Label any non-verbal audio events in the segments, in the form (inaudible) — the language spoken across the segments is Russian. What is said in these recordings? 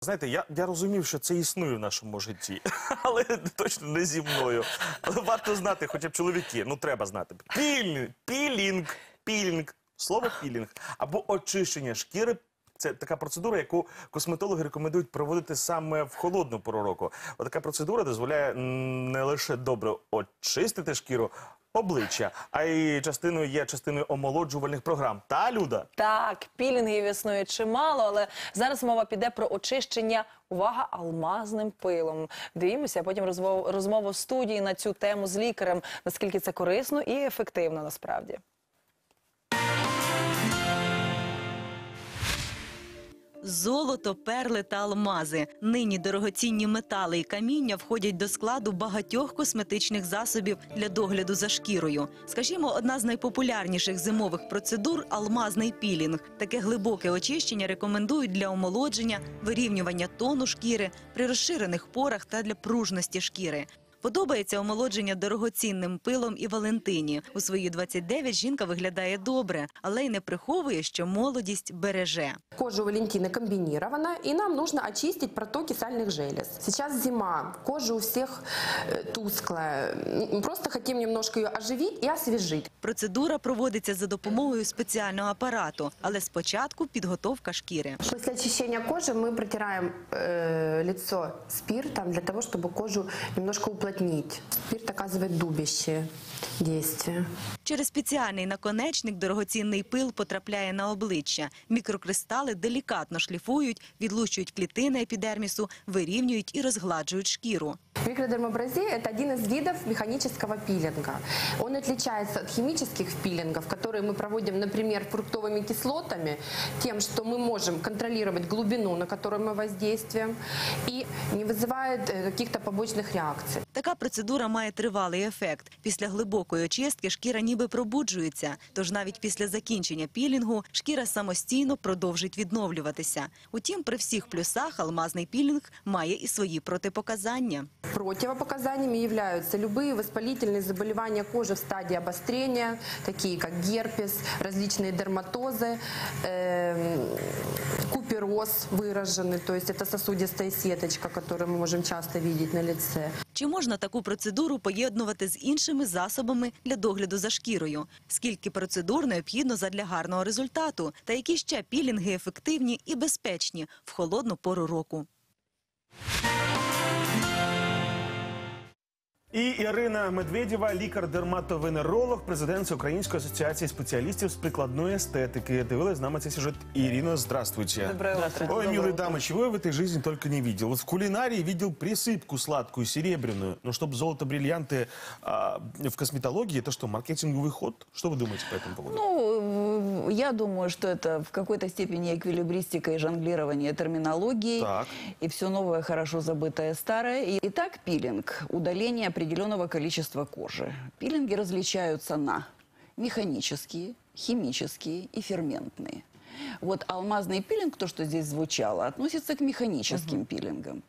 Знаєте, я, я розумів, що це існує в нашому житті, (laughs) але точно не зі мною. Але варто знати, хоча б чоловіки, ну треба знати. Пілінг, пілінг, пілінг, слово пілінг або очищення шкіри. Це така процедура, яку косметологи рекомендують проводити саме в холодну пору року. Отака процедура дозволяє не лише добре очистити шкіру обличчя, а й частиною є частиною омолоджувальних програм. Та люда. Так, пілінгів існує чимало, але зараз мова піде про очищення. Увага алмазним пилом. Дивімося, а потім розмову, розмову студії на цю тему з лікарем. Наскільки це корисно і ефективно насправді. Золото, перли та алмази. Нині дорогоцінні метали і каміння входять до складу багатьох косметичних засобів для догляду за шкірою. Скажімо, одна з найпопулярніших зимових процедур алмазний пілінг. Таке глибоке очищення рекомендують для омолодження, вирівнювання тону шкіри при розширених порах та для пружності шкіри. Подобається омолодження дорогоцінним пилом і Валентині. У свої 29 жінка виглядає добре, але й не приховує, що молодість береже. Кожа у Валентины комбинирована, и нам нужно очистить протоки сальных желез. Сейчас зима, кожа у всех э, тусклая. М, Просто хотим немножко ее оживить и освежить. Процедура проводиться за допомогою спеціального апарату, але спочатку підготовка шкіри. После очищения кожи мы протираем э, лицо спиртом для того, чтобы кожу немножко уплотнить. Спирт оказывает дубящее действие. Через спеціальний наконечник дорогоцінний пил потрапляє на обличчя. Мікрокристали делікатно шліфують, відлучують клітини епідермісу, вирівнюють і розгладжують шкіру. Микродермабразия – это один из видов механического пилинга. Он отличается от химических пилингов, которые мы проводим, например, фруктовыми кислотами, тем, что мы можем контролировать глубину, на которую мы воздействуем, и не вызывает э, каких-то побочных реакций. Така процедура має тривалий ефект. Після глибокої очистки шкіра ніби пробуджується. Тож навіть після закінчення пілінгу шкіра самостійно продовжить відновлюватися. Утім, при всіх плюсах алмазний пілінг має і свої протипоказання. Противопоказаниями являются любые воспалительные заболевания кожи в стадии обострения, такие как герпес, различные дерматозы, эм, купероз выраженный, то есть это сосудистая сеточка, которую мы можем часто видеть на лице. Чи можна таку процедуру поєднувати з іншими засобами для догляду за шкірою? Скільки процедур необхідно задля гарного результату? Та які ще пілінги ефективні і безпечні в холодну пору року? І Ірина Медведєва, лікар-дерматовенеролог, президент Української асоціації спеціалістів з прикладної естетики. Дивилась з нами цей сюжет. Ирина, здравствуйте. Доброе утро. Ой, милые дамы, чего я в этой жизни только не видел. Вот в кулинарии видел присыпку сладкую, серебряную. Но чтобы золото-бриллианты а, в косметологии, это что, маркетинговый ход? Что вы думаете по этому поводу? Ну, я думаю, что это в какой-то степени эквилибристика и жонглирование терминологией. Так. И все новое, хорошо забытое старое. И- Итак, пилинг. Удаление определенного количества кожи. Пилинги различаются на механические, химические и ферментные. Вот алмазный пилинг, то, что здесь звучало, относится к механическим пилингам.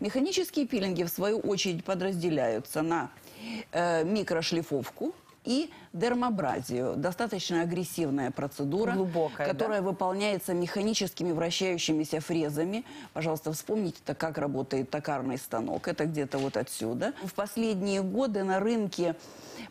Механические пилинги, в свою очередь, подразделяются на э, микрошлифовку и дермабразию. Достаточно агрессивная процедура, Глубокая, которая выполняется механическими вращающимися фрезами. Пожалуйста, вспомните, -то, как работает токарный станок. Это где-то вот отсюда. В последние годы на рынке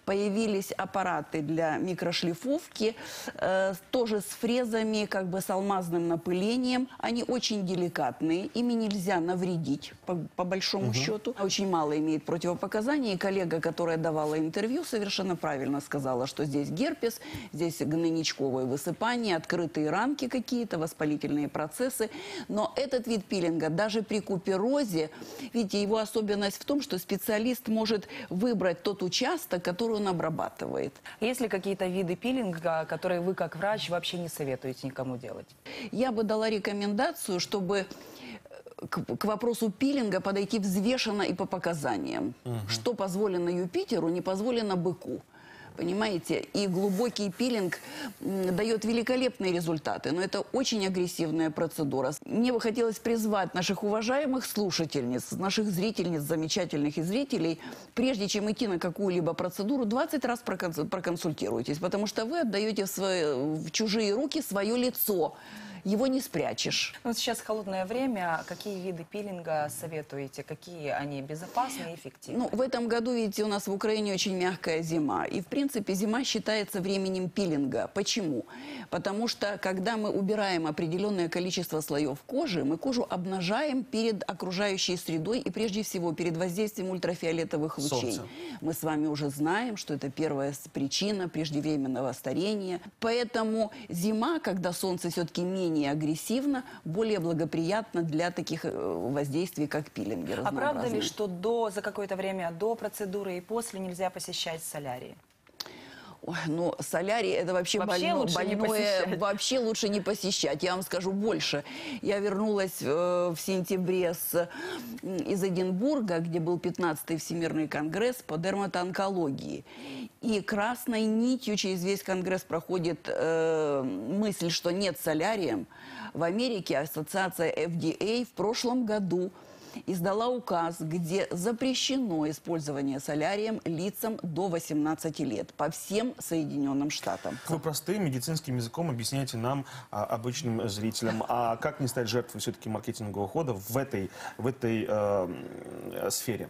появились аппараты для микрошлифовки, э, тоже с фрезами, как бы с алмазным напылением. Они очень деликатные, ими нельзя навредить, по, по большому счету. Очень мало имеет противопоказаний. И коллега, которая давала интервью, совершенно правильно сказала, что здесь герпес, здесь гнойничковое высыпание, открытые ранки какие-то, воспалительные процессы. Но этот вид пилинга даже при куперозе, видите, его особенность в том, что специалист может выбрать тот участок, который он обрабатывает. Есть ли какие-то виды пилинга, которые вы как врач вообще не советуете никому делать? Я бы дала рекомендацию, чтобы э, к, к вопросу пилинга подойти взвешенно и по показаниям. Что позволено Юпитеру, не позволено быку. Понимаете? И глубокий пилинг дает великолепные результаты, но это очень агрессивная процедура. Мне бы хотелось призвать наших уважаемых слушательниц, наших зрительниц, замечательных и зрителей, прежде чем идти на какую-либо процедуру, 20 раз проконс- проконсультируйтесь, потому что вы отдаете в, свои- в чужие руки свое лицо. Его не спрячешь. Ну, сейчас холодное время. Какие виды пилинга советуете? Какие они безопасны и эффективны? Ну, в этом году, видите, у нас в Украине очень мягкая зима. И, в принципе, зима считается временем пилинга. Почему? Потому что, когда мы убираем определенное количество слоев кожи, мы кожу обнажаем перед окружающей средой и, прежде всего, перед воздействием ультрафиолетовых лучей. Солнце. Мы с вами уже знаем, что это первая причина преждевременного старения. Поэтому зима, когда солнце все-таки менее агрессивно, более благоприятна для таких э, воздействий, как пилинги А правда ли, что до, за какое-то время до процедуры и после нельзя посещать солярии? Ой, ну, солярий это вообще, Вообще больно- лучше больное, вообще лучше не посещать. Я вам скажу больше. Я вернулась э, в сентябре с, из Эдинбурга, где был 15-й Всемирный конгресс по дерматоонкологии. И красной нитью через весь конгресс проходит э, мысль, что нет солярием. В Америке ассоциация FDA в прошлом году издала указ, где запрещено использование солярием лицам до 18 лет по всем Соединенным Штатам. Вы простым медицинским языком объясняете нам, а, обычным зрителям, а как не стать жертвой все-таки маркетингового хода в этой, в этой э, сфере?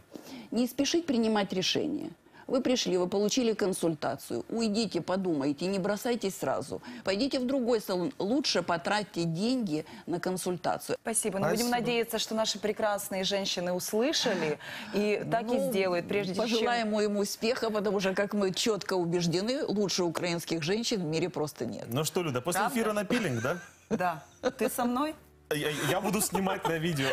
Не спешить принимать решения. Вы пришли, вы получили консультацию. Уйдите, подумайте, не бросайтесь сразу. Пойдите в другой салон. Лучше потратьте деньги на консультацию. Спасибо. Ну, будем надеяться, что наши прекрасные женщины услышали и (laughs) так и Ну, сделают, прежде чем... Пожелаем им успеха, потому что, как мы четко убеждены, лучше украинских женщин в мире просто нет. Ну что, Люда, после Правда? эфира на пилинг, да? Да. Ты со мной? Я, я буду снимать на видео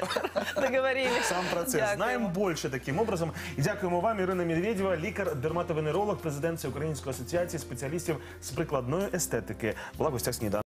Договорились. сам процес. Дякуємо. Знаємо більше таким образом. І дякуємо вам, Ірина Медведєва, лікар-дерматовенеролог, президент Української асоціації спеціалістів з прикладної естетики. Була гостя сніданку.